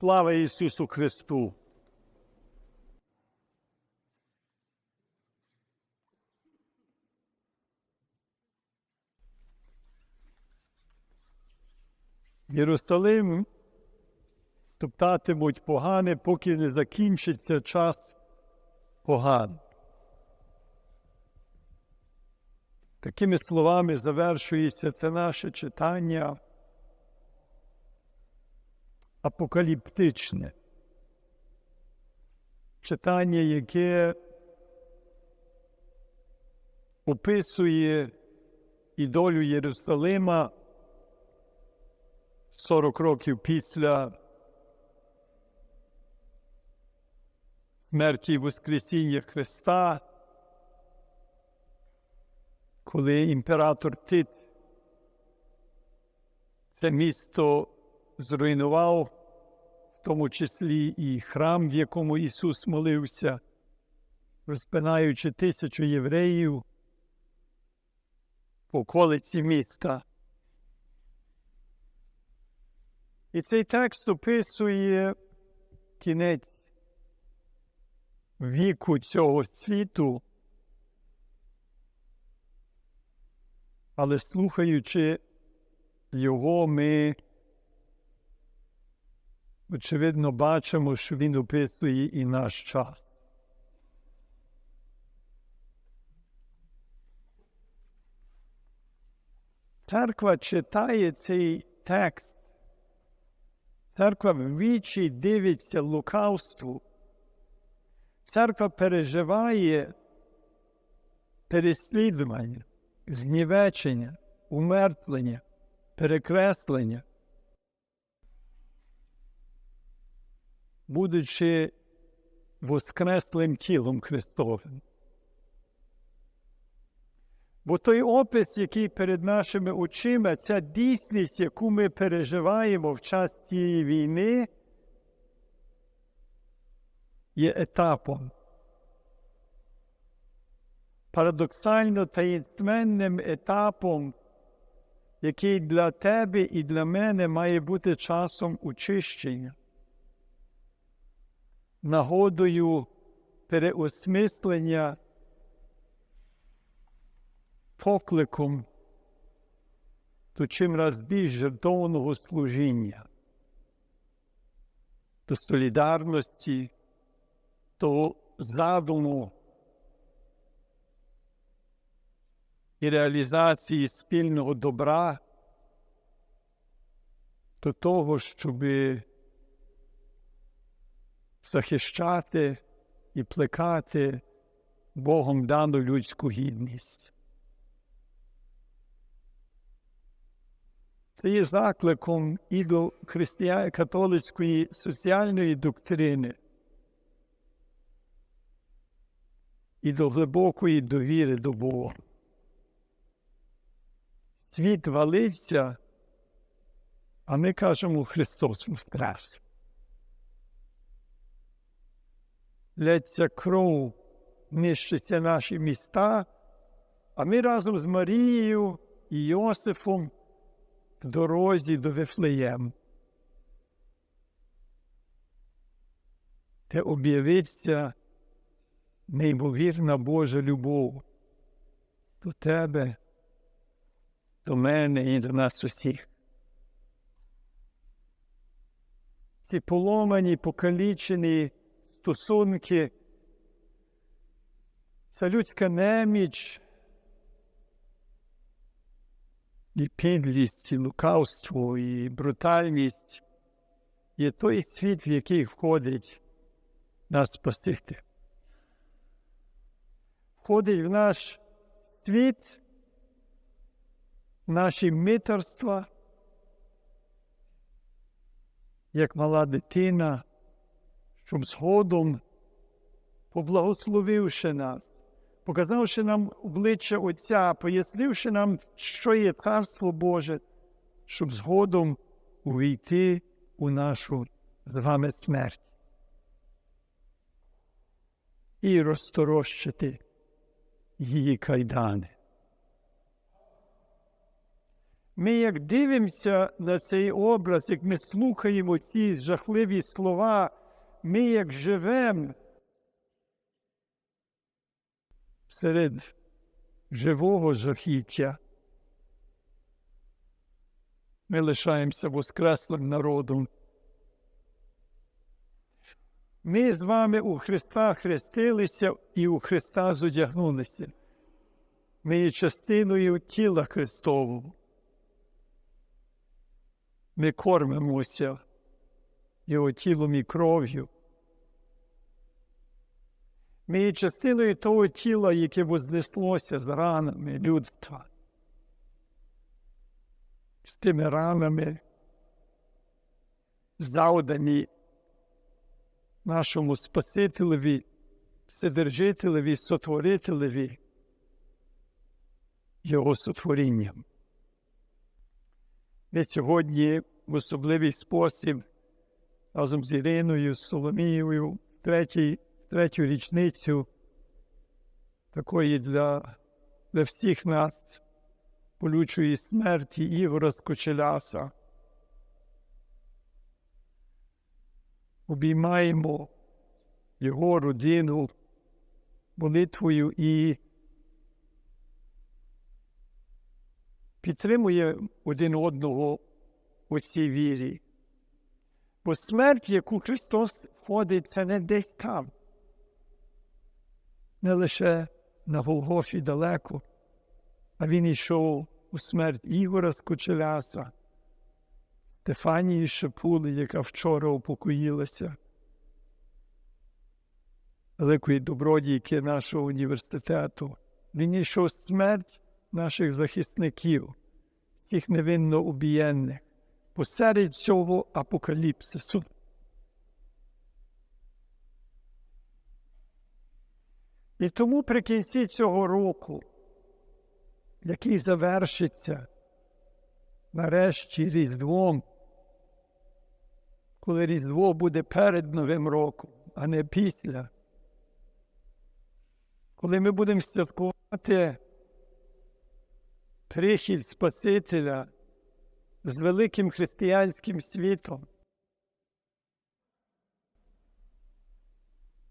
Слава Ісусу Христу! Єрусалим топтатимуть погане, поки не закінчиться час поган. Такими словами завершується це наше читання апокаліптичне. Читання, яке описує і долю Єрусалима 40 років після смерті і Воскресіння Христа, коли імператор Тит це місто зруйнував, в тому числі і храм, в якому Ісус молився, розпинаючи тисячу євреїв по околиці міста. І цей текст описує кінець віку цього світу, але слухаючи його, ми очевидно бачимо, що він описує і наш час. Церква читає цей текст. Церква вічі дивиться лукавству. Церква переживає переслідування, знівечення, умертвлення, перекреслення. Будучи воскреслим тілом Христовим. Бо той опис, який перед нашими очима, ця дійсність, яку ми переживаємо в час цієї війни, є етапом. Парадоксально таїнственним етапом, який для тебе і для мене має бути часом очищення, нагодою переосмислення покликом до чимраз більш жертовного служіння, до солідарності, до задуму і реалізації спільного добра, до того, щоб захищати і плекати Богом дану людську гідність. Це є закликом і до християн католицької соціальної доктрини, і до глибокої довіри до Бога. Світ валився, а ми кажемо Христос воскрес. Лється кров, нищиться наші міста, а ми разом з Марією і Йосифом в дорозі до Вифлеєм, де об'явиться неймовірна Божа любов до тебе, до мене і до нас усіх. Ці поломані, покалічені стосунки, ця людська неміч і підлість, і лукавство, і брутальність є той світ, в який входить нас Спаситель. Входить в наш світ, наші митерства, як мала дитина, щоб згодом, поблагословивши нас, показавши нам обличчя Отця, пояснивши нам, що є Царство Боже, щоб згодом увійти у нашу з вами смерть і розторощити її кайдани. Ми як дивимося на цей образ, як ми слухаємо ці жахливі слова, ми як живемо серед живого жахіття. Ми лишаємося воскреслим народом. Ми з вами у Христа хрестилися і у Христа зодягнулися. Ми є частиною тіла Христового. Ми кормимося Його тілом і кров'ю. Ми є частиною того тіла, яке вознеслося з ранами людства. З тими ранами, завдані нашому Спасителеві, Вседержителеві, Сотворителеві, Його сотворінням. Ми сьогодні в особливий спосіб разом з Іриною, з Соломією, в третій, третю річницю такої для, для всіх нас болючої смерті Ігора Скочеляса. Обіймаємо його родину молитвою і підтримує один одного у цій вірі. Бо смерть, яку Христос входить, це не десь там, не лише на Голгофі далеко, а він йшов у смерть Ігора Скочеляса, Стефанії Шепули, яка вчора упокоїлася, великої добродійки нашого університету. Він йшов смерть наших захисників, всіх невинно убієнних, посеред цього апокаліпсису. І тому при кінці цього року, який завершиться нарешті Різдвом, коли Різдво буде перед Новим роком, а не після, коли ми будемо святкувати прихід Спасителя з великим християнським світом.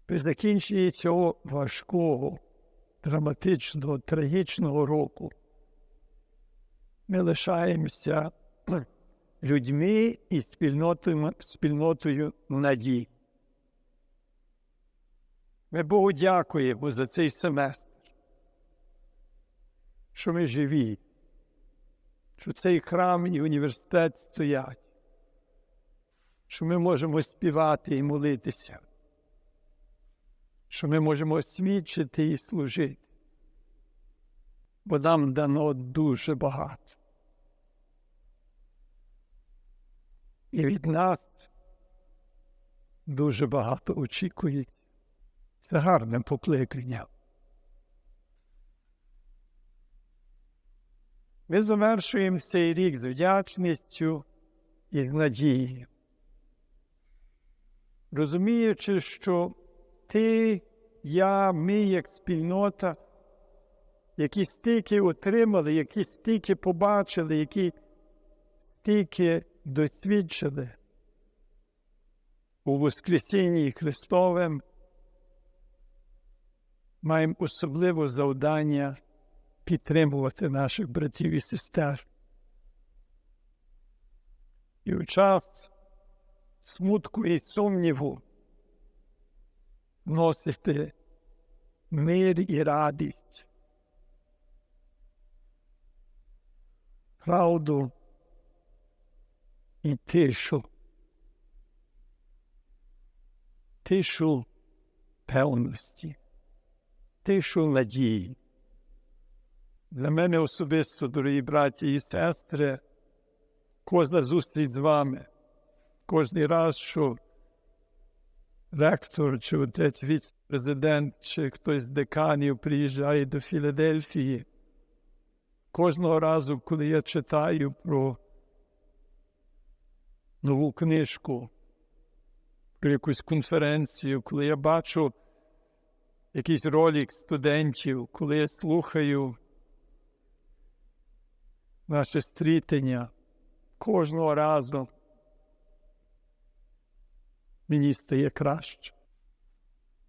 При закінченні цього важкого, драматичного, трагічного року ми лишаємося людьми і спільнотою, спільнотою надій. Ми Богу дякуємо за цей семестр, що ми живі, що цей храм і університет стоять, що ми можемо співати і молитися, що ми можемо свідчити і служити, бо нам дано дуже багато. І від нас дуже багато очікується. Це гарне покликання. Ми завершуємо цей рік з вдячністю і з надією, розуміючи, що ти, я, ми, як спільнота, які стільки отримали, які стільки побачили, які стільки досвідчили у Воскресінні Христовим, маємо особливе завдання підтримувати наших братів і сестер. І у час смутку і сумніву носити мир і радість, правду і тишу, тишу певності, тишу надії. Для мене особисто, дорогі браті і сестри, кожна зустріч з вами, кожний раз, що ректор, чи отець віце-президент, чи хтось з деканів приїжджає до Філадельфії, кожного разу, коли я читаю про нову книжку, про якусь конференцію, коли я бачу якийсь ролик студентів, коли я слухаю наше стрітення кожного разу мені стає краще.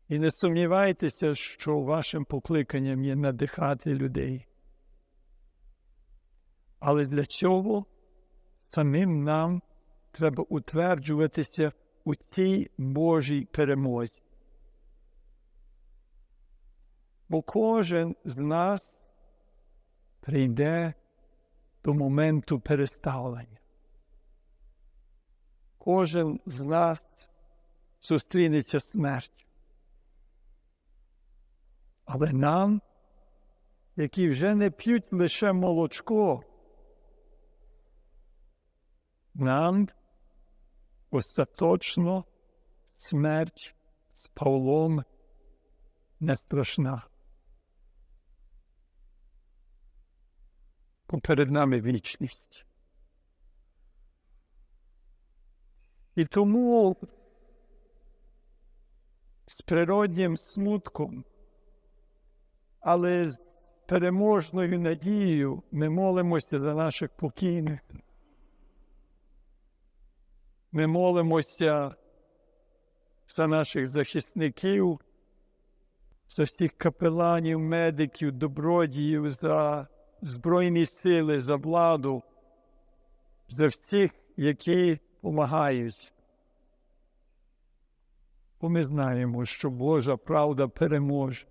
І не сумнівайтеся, що вашим покликанням є надихати людей. Але для цього самим нам треба утверджуватися у цій Божій перемозі. Бо кожен з нас прийде до моменту переставлення. Кожен з нас зустрінеться смертю. Але нам, які вже не п'ють лише молочко, нам остаточно смерть з Павлом не страшна. Бо перед нами вічність. І тому з природнім смутком, але з переможною надією ми молимося за наших покійних. Ми молимося за наших захисників, за всіх капеланів, медиків, добродіїв, за Збройні сили, за владу, за всіх, які допомагають. Бо ми знаємо, що Божа правда переможе.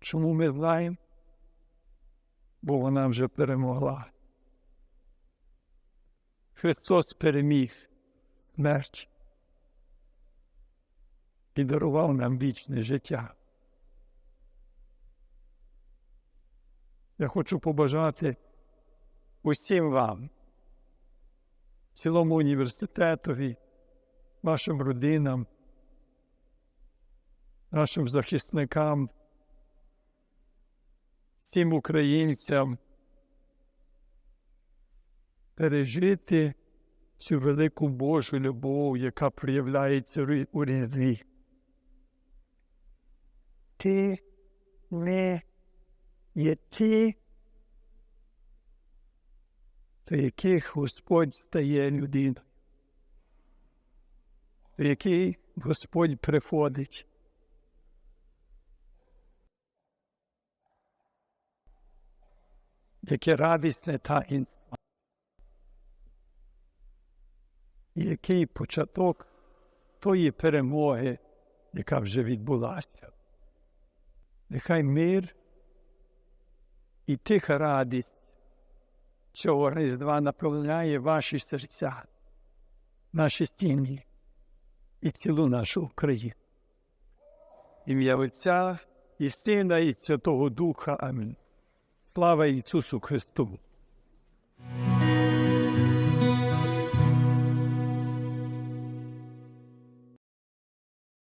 Чому ми знаємо? Бо вона вже перемогла. Христос переміг смерть і дарував нам вічне життя. Я хочу побажати усім вам, цілому університетові, вашим родинам, нашим захисникам, всім українцям пережити цю велику Божу любов, яка проявляється у різдві. Ти не є ті, до яких Господь стає людиною, до яких Господь приходить. Яке радісне таїнство. Який початок тої перемоги, яка вже відбулася. Нехай мир і тиха радість цього Різдва наповняє ваші серця, наші стіни і цілу нашу Україну. Ім'я Отця і Сина, і Святого Духа. Амінь. Слава Ісусу Христу!